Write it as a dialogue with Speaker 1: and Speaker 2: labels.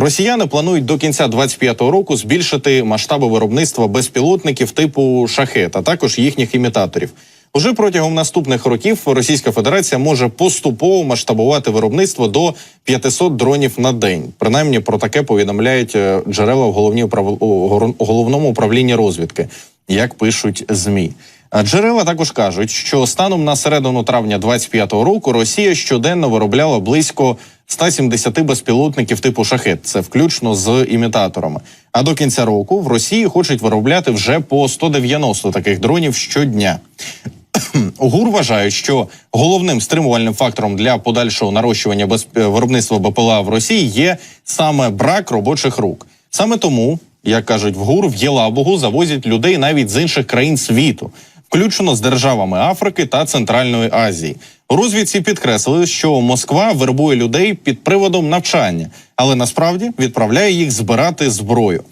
Speaker 1: Росіяни планують до кінця 25-го року збільшити масштаби виробництва безпілотників типу шахет, а також їхніх імітаторів. Уже протягом наступних років Російська Федерація може поступово масштабувати виробництво до 500 дронів на день. Принаймні про таке повідомляють е, джерела в головній управ- головному управлінні розвідки, як пишуть змі. Джерела також кажуть, що станом на середину травня 25-го року Росія щоденно виробляла близько 170 безпілотників типу шахет. Це включно з імітаторами. А до кінця року в Росії хочуть виробляти вже по 190 таких дронів щодня. ГУР вважають, що головним стримувальним фактором для подальшого нарощування без... е, виробництва БПЛА в Росії є саме брак робочих рук. Саме тому, як кажуть в ГУР, в Єлабугу завозять людей навіть з інших країн світу, включно з державами Африки та Центральної Азії. Розвідці підкреслили, що Москва вербує людей під приводом навчання, але насправді відправляє їх збирати зброю.